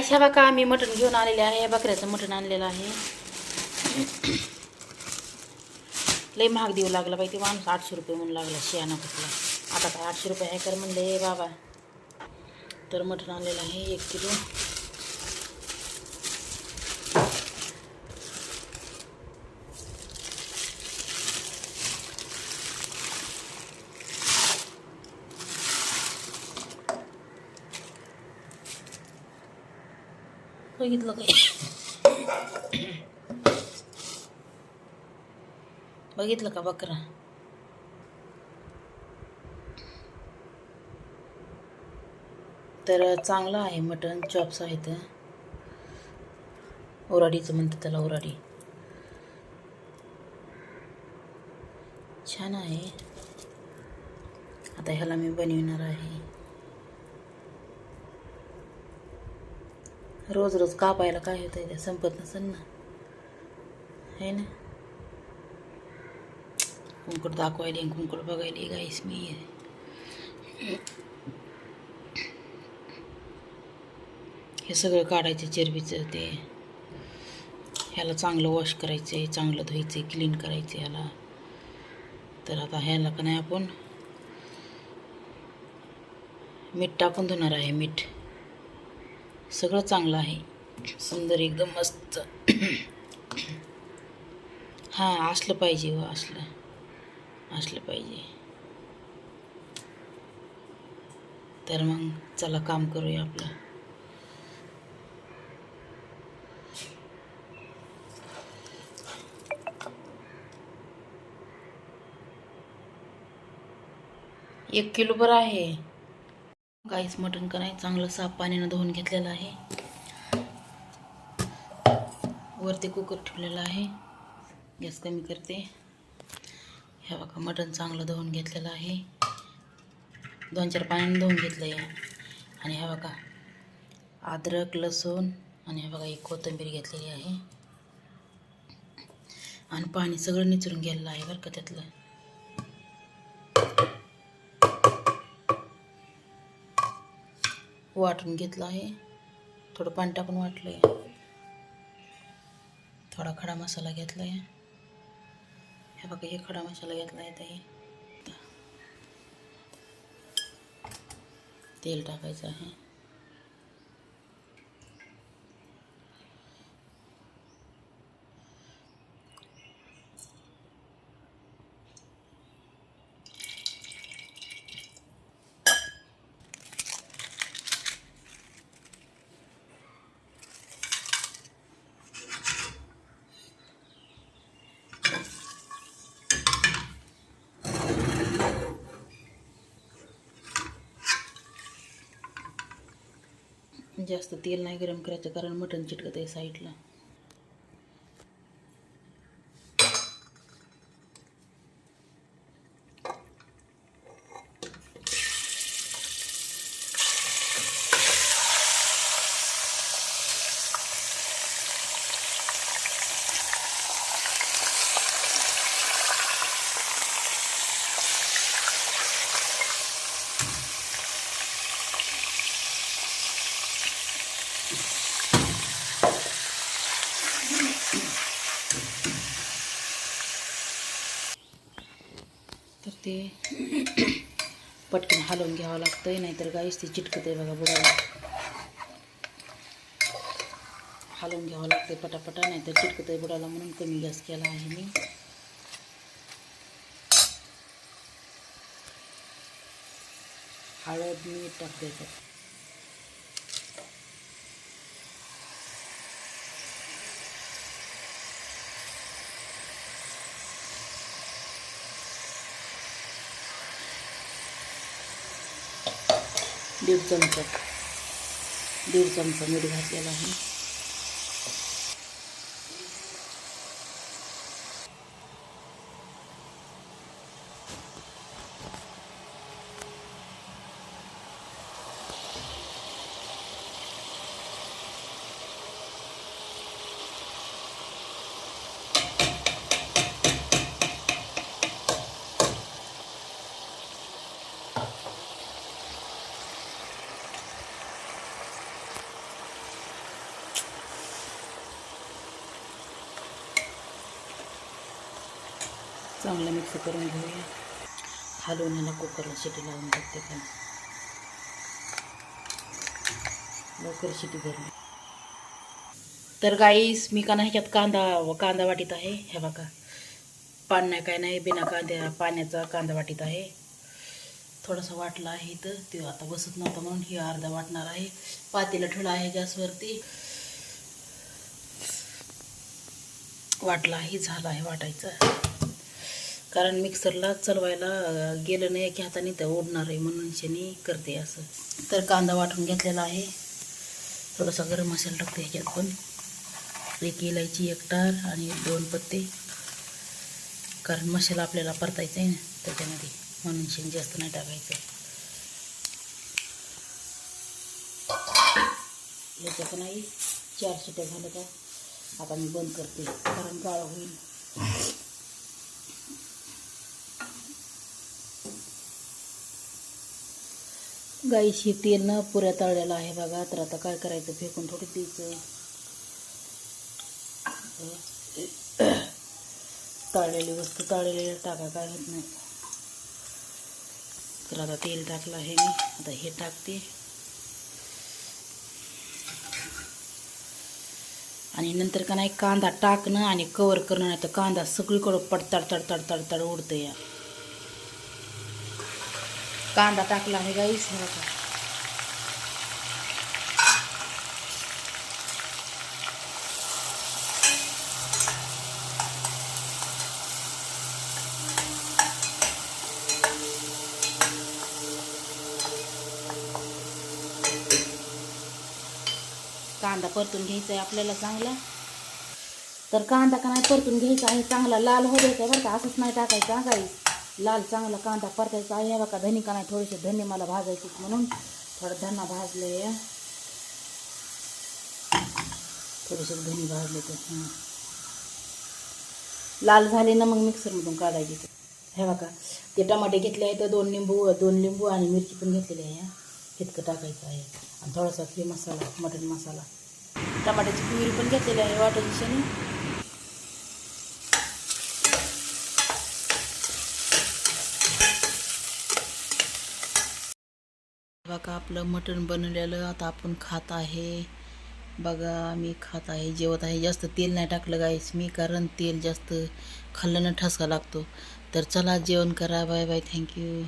गाईस ह्या बघा आम्ही मटण घेऊन आलेले आहे बकऱ्याचं मटण आणलेलं आहे. लई महाग देऊ लागला बाई ते माणूस आठशे रुपये म्हणून लागला शियाना कुठला. आता काय आठशे रुपये आहे कर म्हणले बाबा. तर मटण आणलेलं आहे एक किलो. बघितलं काय बघितलं का बकरा? तर चांगलं आहे मटण चॉप्स आहेत. ओराडीचं म्हणतात त्याला ओराडी. छान आहे. आता ह्याला मी बनविणार आहे. रोज रोज कापायला काय होतं ते संपत नसेल ना. है ना? कुंकड दाखवायली कुंकड बघायली गाईस मी. हे सगळं काढायचं चरबीचं ते. ह्याला चांगलं वॉश करायचं आहे चांगलं धुवायचं आहे क्लीन करायचं ह्याला. तर आता ह्याला का नाही आपण? मीठ टाकून धुणार आहे मीठ. सगळं चांगलं आहे. सुंदर एकदम मस्त. हां असलं पाहिजे व असलं. असलं पाहिजे. तर मग चला काम करूया आपलं. एक किलो आहे. गाईस मटण कराय चांगलं साफ पाण्यानं धुवून घेतलेलं आहे. वरती कुकर ठेवलेला आहे. गॅस कमी करते. ह्या बघा मटण चांगलं धुवून घेतलेलं आहे. दोन चार पाण्यानं धुवून घेतलं आहे आणि ह्या बघा अद्रक लसूण आणि ह्या बघा एक कोथिंबीर घेतलेली आहे. आणि पाणी सगळं निचरून गेलेलं आहे बरं का त्यातलं. वाटून घेतलं आहे. थोडं पाणी टाकून वाटलं आहे थोडा खडा मसाला घेतला आहे हे बघा हे खडा मसाला घेतला आहे ताई. तेल टाकायचं आहे. जास्त तेल नाही गरम करायचं कारण मटण चिटकत आहे साईडला. ते पटकन हलवून घ्यावं लागतंय नाहीतर गाईस ते चिटकत आहे बघा बुडाला. हलवून घ्यावं लागतंय पटापटा नाहीतर चिटकत आहे बुडाला म्हणून कमी गॅस केला आहे मी. हळद मीठ टाकते दीड चमचा दीड चमचा मीठ घातलेला आहे. चांगलं मिक्स करून घेऊया. हलवून ह्याला कुकरला शिटी लावून टाकते पण लवकर शिटी धरली तर गाईस मी का नाही ह्याच्यात कांदा कांदा वाटीत आहे. हे बघा. पाण्या नाही काय नाही बिना कांद्या पाण्याचा कांदा वाटीत आहे. थोडासा वाटला आहे तर ते आता बसत नव्हता म्हणून ही अर्धा वाटणार आहे. पातेला ठेवला आहे गॅसवरती. वाटला आहे झाला आहे वाटायचं. कारण मिक्सरला चलवायला गेलं नाही की हाताने तर ओढणार आहे म्हणून शेणी करते असं. तर कांदा वाटून घेतलेला आहे. थोडासा गरम मसाला टाकते ह्याच्यात पण. एक इलायची एक टार आणि दोन पत्ते. कारण मसाला आपल्याला परतायचा आहे ना त्याच्यामध्ये. म्हणून शेण जास्त नाही टाकायचं. याच्या पण आई चार शिट्या झालं का? आता मी बंद करते. कारण गाळ होईल. गाईशी तेल न पुऱ्या तळलेला आहे बघा. तर आता काय करायचं? फेकून थोडी द्यायचं तळलेली वस्तू तळलेली टाका काय होत नाही. तर आता तेल टाकलं आहे मी. आता हे टाकते. आणि नंतर का नाही कांदा टाकणं आणि कवर करणं नाही तर कांदा सगळीकडं पडतड तडताड तडताड उडतं या कांदा टाकला आहे गाईस हे कांदा परतून घ्यायचा आहे आपल्याला चांगला. तर कांदा का नाही परतून घ्यायचा आहे चांगला लाल हो द्यायचा बरं का असंच नाही टाकायचा गाईस. लाल चांगला कांदा परतायचा आहे. बघा धनी का नाही थोडेसे धने मला भाजायचे म्हणून थोडं धना भाजले थोडेसे धनी भाजले ते हां. लाल झाले ना मग मिक्सरमधून काढायचे ते. हे बघा ते टमाटे घेतले आहेत दोन लिंबू दोन लिंबू आणि मिरची पण घेतलेली आहे. इतकं टाकायचं आहे. आणि थोडासा फ्री मसाला मटन मसाला. टमाट्याची प्युरी पण घेतलेली आहे वाटायची शनी बघा आपलं मटण बनवलेलं आता आपण खात आहे. बघा मी खात आहे जेवत आहे. जास्त तेल नाही टाकलं गाईस मी कारण तेल जास्त खाल्ल्यानं ठसका लागतो. तर चला जेवण करा. Bye bye thank you